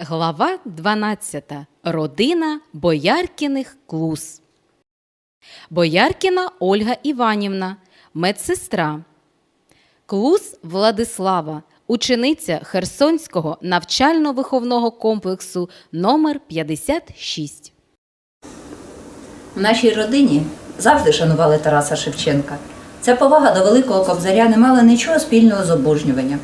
Глава 12. Родина Бояркіних Клус. Бояркіна Ольга Іванівна, медсестра. Клус Владислава, учениця Херсонського навчально-виховного комплексу номер 56. В нашій родині завжди шанували Тараса Шевченка. Ця повага до великого кобзаря не мала нічого спільного з обожнюванням.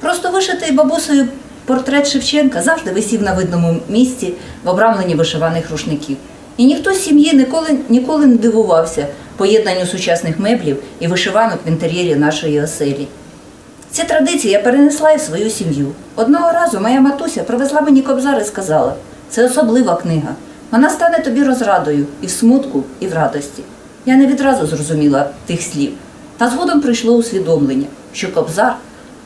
Просто вишитий бабусею портрет Шевченка завжди висів на видному місці в обрамленні вишиваних рушників. І ніхто з сім'ї ніколи, ніколи не дивувався поєднанню сучасних меблів і вишиванок в інтер'єрі нашої оселі. Ці традиції я перенесла і в свою сім'ю. Одного разу моя матуся привезла мені кобзар і сказала: це особлива книга. Вона стане тобі розрадою і в смутку, і в радості. Я не відразу зрозуміла тих слів. Та згодом прийшло усвідомлення, що кобзар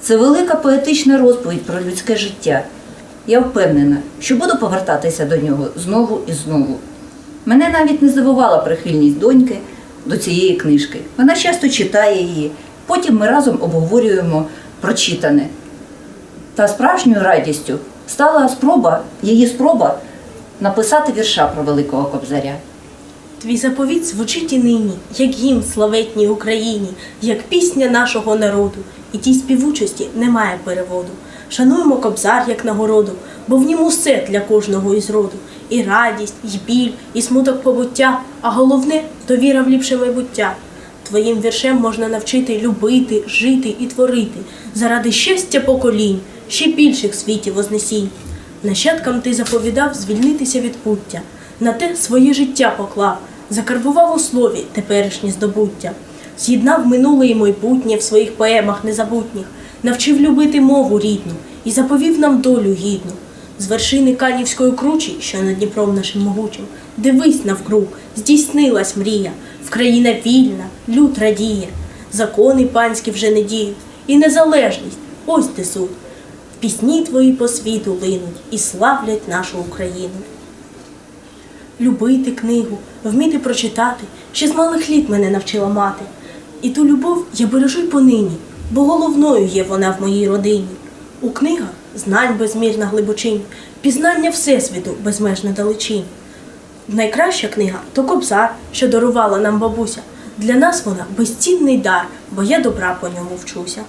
це велика поетична розповідь про людське життя. Я впевнена, що буду повертатися до нього знову і знову. Мене навіть не здивувала прихильність доньки до цієї книжки. Вона часто читає її, потім ми разом обговорюємо прочитане. Та справжньою радістю стала спроба, її спроба написати вірша про Великого Кобзаря. Твій заповіт звучить і нині, як гімн славетній Україні, як пісня нашого народу, і тій співучості немає переводу. Шануємо кобзар як нагороду, бо в ньому все для кожного із роду. І радість, і біль, і смуток побуття, а головне то віра в ліпше майбуття. Твоїм віршем можна навчити любити, жити і творити заради щастя поколінь, ще більших світів вознесінь. Нащадкам ти заповідав звільнитися від пуття, на те своє життя поклав, закарбував у слові теперішнє здобуття, з'єднав минуле і майбутнє в своїх поемах незабутніх, навчив любити мову рідну і заповів нам долю гідну. З вершини Канівської кручі, що над Дніпром нашим могучим, дивись навкруг, здійснилась мрія, в країна вільна, люд радіє, закони панські вже не діють, і незалежність, ось де суд. Пісні твої по світу линуть і славлять нашу Україну. Любити книгу, вміти прочитати, ще з малих літ мене навчила мати. І ту любов я бережу й понині, бо головною є вона в моїй родині. У книгах знань безмірна глибочинь, пізнання Всесвіту безмежна далечінь. Найкраща книга то кобзар, що дарувала нам бабуся. Для нас вона безцінний дар, бо я добра по ньому вчуся.